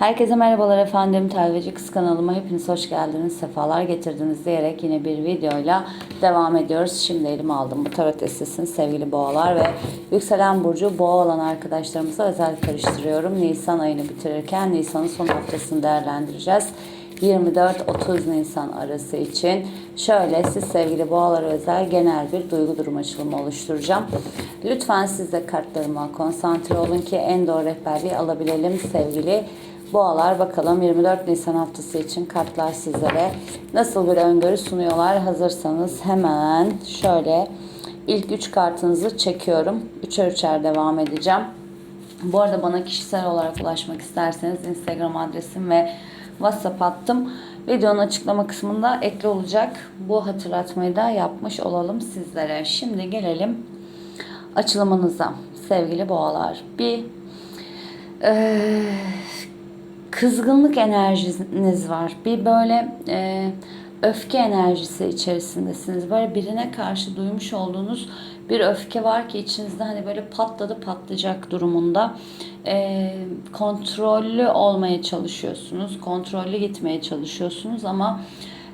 Herkese merhabalar efendim. Telveci Kız kanalıma hepiniz hoş geldiniz. Sefalar getirdiniz diyerek yine bir videoyla devam ediyoruz. Şimdi elime aldım bu tarot listesini sevgili boğalar ve yükselen burcu boğa olan arkadaşlarımıza özel karıştırıyorum. Nisan ayını bitirirken Nisan'ın son haftasını değerlendireceğiz. 24-30 Nisan arası için şöyle siz sevgili boğalara özel genel bir duygu durum açılımı oluşturacağım. Lütfen siz de kartlarıma konsantre olun ki en doğru rehberliği alabilelim sevgili boğalar. Bakalım 24 Nisan haftası için kartlar sizlere nasıl bir öngörü sunuyorlar. Hazırsanız hemen şöyle ilk 3 kartınızı çekiyorum. Üçer üçer devam edeceğim. Bu arada bana kişisel olarak ulaşmak isterseniz Instagram adresim ve WhatsApp hattım videonun açıklama kısmında ekli olacak. Bu hatırlatmayı da yapmış olalım sizlere. Şimdi gelelim açılımınıza sevgili boğalar. Bir eee, kızgınlık enerjiniz var. Bir böyle eee, öfke enerjisi içerisindesiniz. Böyle birine karşı duymuş olduğunuz bir öfke var ki içinizde hani böyle patladı patlayacak durumunda Eee, kontrollü olmaya çalışıyorsunuz. Kontrollü gitmeye çalışıyorsunuz ama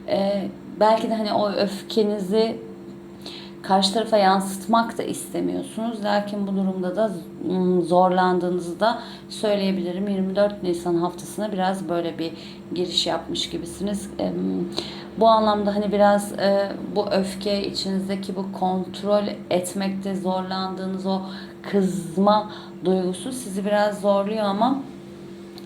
eee, belki de hani o öfkenizi karşı tarafa yansıtmak da istemiyorsunuz. Lakin bu durumda da zorlandığınızı da söyleyebilirim. 24 Nisan haftasına biraz böyle bir giriş yapmış gibisiniz. Bu anlamda hani biraz bu öfke içinizdeki bu kontrol etmekte zorlandığınız o kızma duygusu sizi biraz zorluyor ama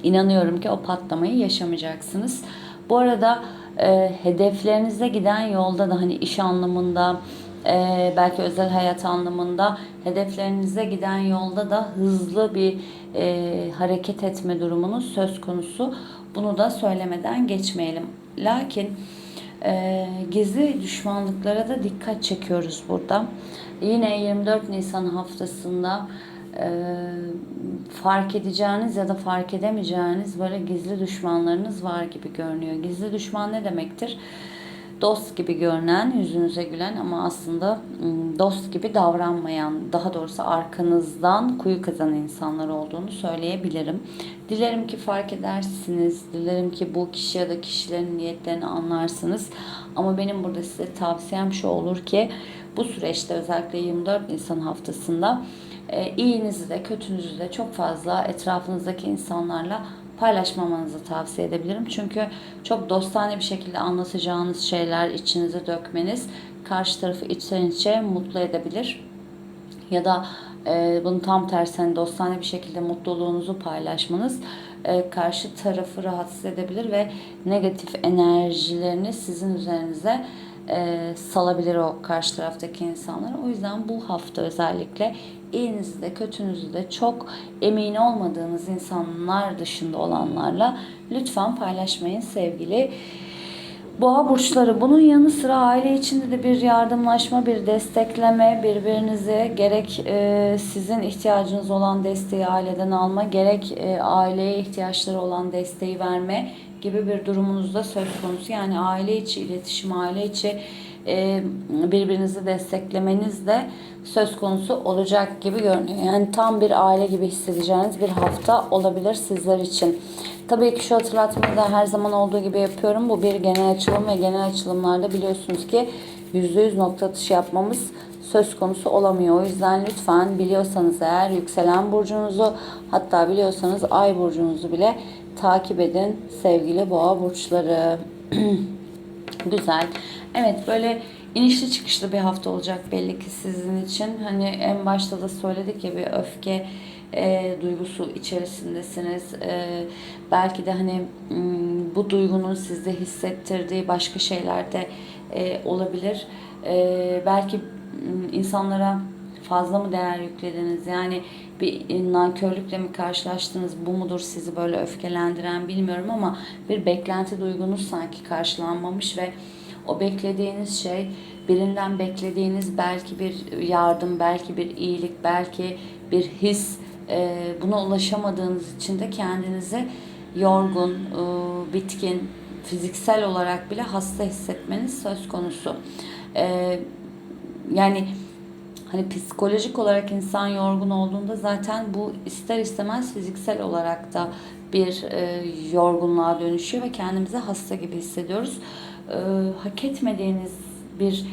İnanıyorum ki o patlamayı yaşamayacaksınız. Bu arada e, hedeflerinize giden yolda da hani iş anlamında e, belki özel hayat anlamında hedeflerinize giden yolda da hızlı bir e, hareket etme durumunuz söz konusu. Bunu da söylemeden geçmeyelim. Lakin e, gizli düşmanlıklara da dikkat çekiyoruz burada. Yine 24 Nisan haftasında e, fark edeceğiniz ya da fark edemeyeceğiniz böyle gizli düşmanlarınız var gibi görünüyor. Gizli düşman ne demektir? Dost gibi görünen, yüzünüze gülen ama aslında dost gibi davranmayan, daha doğrusu arkanızdan kuyu kazan insanlar olduğunu söyleyebilirim. Dilerim ki fark edersiniz. Dilerim ki bu kişi ya da kişilerin niyetlerini anlarsınız. Ama benim burada size tavsiyem şu olur ki bu süreçte özellikle 24 Nisan haftasında iyinizi de kötünüzü de çok fazla etrafınızdaki insanlarla paylaşmamanızı tavsiye edebilirim. Çünkü çok dostane bir şekilde anlatacağınız şeyler içinize dökmeniz karşı tarafı içten mutlu edebilir. Ya da e, bunun tam tersi hani dostane bir şekilde mutluluğunuzu paylaşmanız e, karşı tarafı rahatsız edebilir ve negatif enerjilerini sizin üzerinize e, salabilir o karşı taraftaki insanlar. O yüzden bu hafta özellikle iyinizi de kötünüzü de çok emin olmadığınız insanlar dışında olanlarla lütfen paylaşmayın sevgili Boğa burçları bunun yanı sıra aile içinde de bir yardımlaşma, bir destekleme, birbirinize gerek e, sizin ihtiyacınız olan desteği aileden alma, gerek e, aileye ihtiyaçları olan desteği verme gibi bir durumunuz da söz konusu. Yani aile içi iletişim, aile içi e, birbirinizi desteklemeniz de söz konusu olacak gibi görünüyor. Yani tam bir aile gibi hissedeceğiniz bir hafta olabilir sizler için. Tabii ki şu hatırlatmayı da her zaman olduğu gibi yapıyorum. Bu bir genel açılım ve genel açılımlarda biliyorsunuz ki %100 nokta atışı yapmamız söz konusu olamıyor. O yüzden lütfen biliyorsanız eğer yükselen burcunuzu hatta biliyorsanız ay burcunuzu bile takip edin sevgili boğa burçları. Güzel. Evet böyle inişli çıkışlı bir hafta olacak belli ki sizin için. Hani en başta da söyledik ya bir öfke e, duygusu içerisindesiniz. E, belki de hani m, bu duygunun sizde hissettirdiği başka şeyler de e, olabilir. E, belki m, insanlara fazla mı değer yüklediniz? Yani bir nankörlükle mi karşılaştınız? Bu mudur sizi böyle öfkelendiren bilmiyorum ama bir beklenti duygunuz sanki karşılanmamış ve o beklediğiniz şey birinden beklediğiniz belki bir yardım, belki bir iyilik, belki bir his e, buna ulaşamadığınız için de kendinizi yorgun, e, bitkin, fiziksel olarak bile hasta hissetmeniz söz konusu. E, yani hani psikolojik olarak insan yorgun olduğunda zaten bu ister istemez fiziksel olarak da bir e, yorgunluğa dönüşüyor ve kendimizi hasta gibi hissediyoruz. E, hak etmediğiniz bir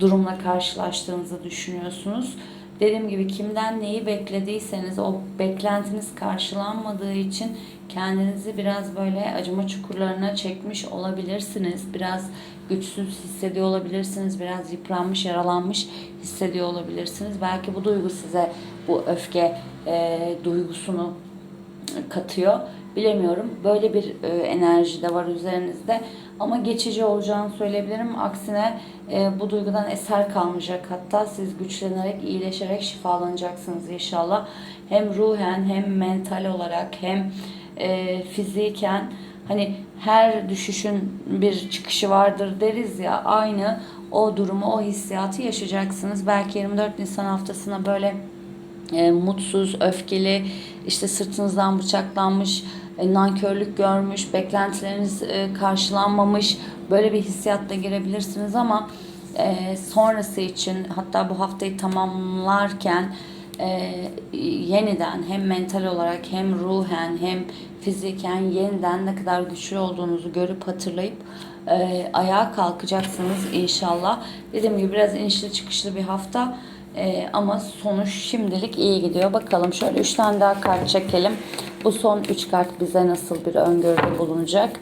durumla karşılaştığınızı düşünüyorsunuz. Dediğim gibi kimden neyi beklediyseniz o beklentiniz karşılanmadığı için kendinizi biraz böyle acıma çukurlarına çekmiş olabilirsiniz. Biraz güçsüz hissediyor olabilirsiniz. Biraz yıpranmış, yaralanmış hissediyor olabilirsiniz. Belki bu duygu size bu öfke e, duygusunu katıyor. Bilemiyorum. Böyle bir e, enerji de var üzerinizde. Ama geçici olacağını söyleyebilirim. Aksine e, bu duygudan eser kalmayacak. Hatta siz güçlenerek, iyileşerek şifalanacaksınız inşallah. Hem ruhen hem mental olarak hem e, fiziken hani her düşüşün bir çıkışı vardır deriz ya aynı o durumu o hissiyatı yaşayacaksınız. Belki 24 Nisan haftasına böyle e, mutsuz, öfkeli, işte sırtınızdan bıçaklanmış, e, nankörlük görmüş, beklentileriniz e, karşılanmamış böyle bir hissiyatla girebilirsiniz ama e, sonrası için hatta bu haftayı tamamlarken e, yeniden hem mental olarak hem ruhen hem fiziken yeniden ne kadar güçlü olduğunuzu görüp hatırlayıp e, ayağa kalkacaksınız inşallah. Dediğim gibi biraz inişli çıkışlı bir hafta. Ee, ama sonuç şimdilik iyi gidiyor. Bakalım şöyle 3 tane daha kart çekelim. Bu son 3 kart bize nasıl bir öngörüde bulunacak?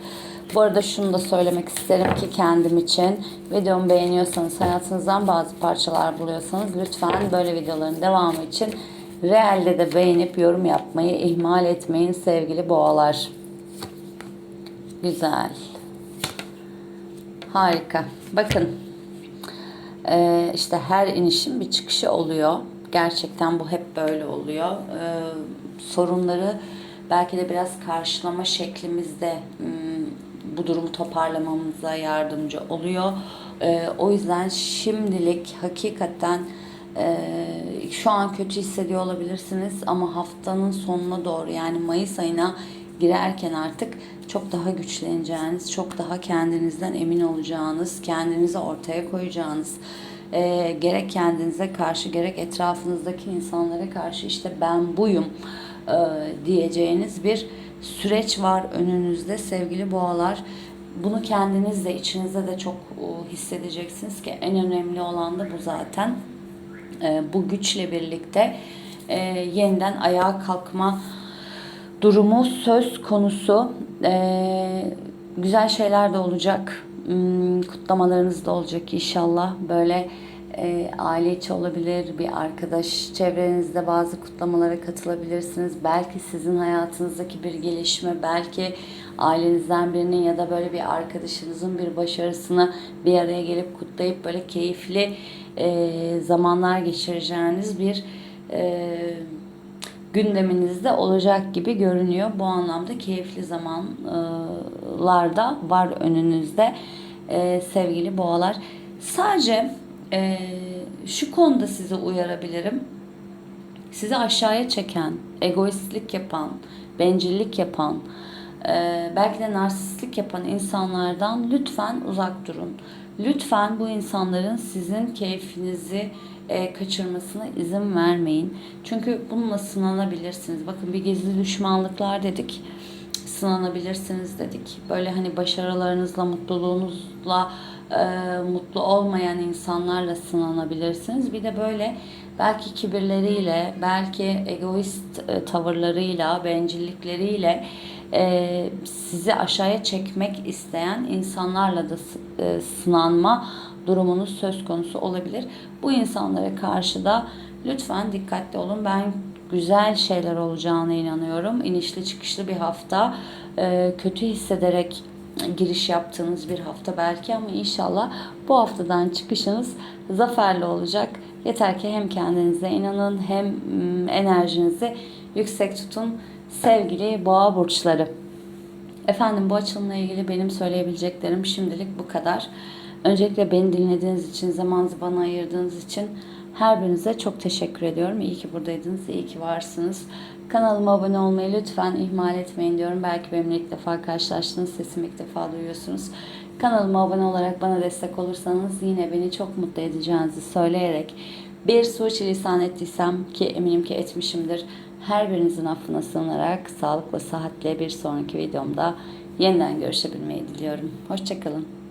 Bu arada şunu da söylemek isterim ki kendim için videomu beğeniyorsanız hayatınızdan bazı parçalar buluyorsanız lütfen böyle videoların devamı için realde de beğenip yorum yapmayı ihmal etmeyin sevgili boğalar. Güzel. Harika. Bakın ee, işte her inişin bir çıkışı oluyor. Gerçekten bu hep böyle oluyor. Ee, sorunları belki de biraz karşılama şeklimizde hmm, bu durumu toparlamamıza yardımcı oluyor. Ee, o yüzden şimdilik hakikaten e, şu an kötü hissediyor olabilirsiniz ama haftanın sonuna doğru yani Mayıs ayına girerken artık çok daha güçleneceğiniz, çok daha kendinizden emin olacağınız, kendinizi ortaya koyacağınız, e, gerek kendinize karşı gerek etrafınızdaki insanlara karşı işte ben buyum e, diyeceğiniz bir süreç var önünüzde sevgili boğalar. Bunu kendiniz de içinizde de çok e, hissedeceksiniz ki en önemli olan da bu zaten. E, bu güçle birlikte e, yeniden ayağa kalkma durumu söz konusu. Güzel şeyler de olacak. Hmm, kutlamalarınız da olacak inşallah. Böyle e, aile içi olabilir, bir arkadaş çevrenizde bazı kutlamalara katılabilirsiniz. Belki sizin hayatınızdaki bir gelişme, belki ailenizden birinin ya da böyle bir arkadaşınızın bir başarısını bir araya gelip kutlayıp böyle keyifli e, zamanlar geçireceğiniz bir e, gündeminizde olacak gibi görünüyor. Bu anlamda keyifli zamanlarda var önünüzde e, sevgili boğalar. Sadece e, şu konuda sizi uyarabilirim. Sizi aşağıya çeken, egoistlik yapan, bencillik yapan, e, belki de narsistlik yapan insanlardan lütfen uzak durun. Lütfen bu insanların sizin keyfinizi e, kaçırmasına izin vermeyin. Çünkü bununla sınanabilirsiniz. Bakın bir gizli düşmanlıklar dedik. Sınanabilirsiniz dedik. Böyle hani başarılarınızla, mutluluğunuzla e, mutlu olmayan insanlarla sınanabilirsiniz. Bir de böyle belki kibirleriyle, belki egoist e, tavırlarıyla, bencillikleriyle e, sizi aşağıya çekmek isteyen insanlarla da e, sınanma durumunuz söz konusu olabilir. Bu insanlara karşı da lütfen dikkatli olun. Ben güzel şeyler olacağına inanıyorum. İnişli çıkışlı bir hafta, e, kötü hissederek giriş yaptığınız bir hafta belki ama inşallah bu haftadan çıkışınız zaferli olacak. Yeter ki hem kendinize inanın hem enerjinizi yüksek tutun sevgili boğa burçları. Efendim bu açılımla ilgili benim söyleyebileceklerim şimdilik bu kadar. Öncelikle beni dinlediğiniz için, zamanınızı bana ayırdığınız için her birinize çok teşekkür ediyorum. İyi ki buradaydınız, iyi ki varsınız. Kanalıma abone olmayı lütfen ihmal etmeyin diyorum. Belki benimle ilk defa karşılaştınız, sesimi ilk defa duyuyorsunuz. Kanalıma abone olarak bana destek olursanız yine beni çok mutlu edeceğinizi söyleyerek bir suçi lisan ettiysem ki eminim ki etmişimdir. Her birinizin affına sığınarak sağlıklı, sıhhatle bir sonraki videomda yeniden görüşebilmeyi diliyorum. Hoşçakalın.